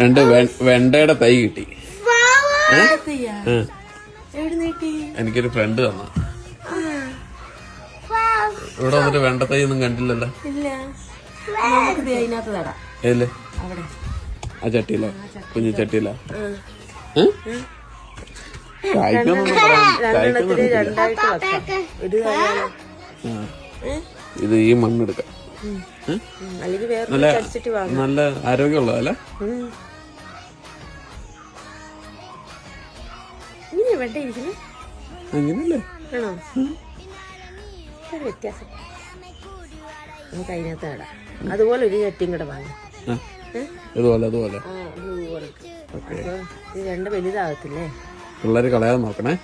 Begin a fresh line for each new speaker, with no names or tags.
രണ്ട് വെണ്ടയുടെ തൈ കിട്ടി. എനിക്കൊരു ഫ്രണ്ട് തന്ന. ഇവിടെ വന്നിട്ട് വെണ്ട തൈ ഒന്നും കണ്ടില്ലല്ലോ. ഏല്ലേ
അവിടെ.
ആ ചട്ടിയിലോ. കുഞ്ഞു ചട്ടിയിലോ? കായ്ക്കൊന്നും ഇത് ഈ മണ്ണെടുക്കാം. നല്ല നല്ല ആരോഗ്യമുള്ളതല്ലേ അങ്ങനല്ലേ
വ്യത്യാസം. നമുക്ക് അതിനകത്ത് നടാം അതുപോലെ ഒരു ചട്ടിയും കൂടെ വാങ്ങാം.
ആ. ഇതുപോലെ അതുപോലെ.
ആ അതുപോലെ അപ്പൊ ഇത് രണ്ട് വലുതാകത്തില്ലേ?
പിള്ളേര് കളയാതെ നോക്കണേ.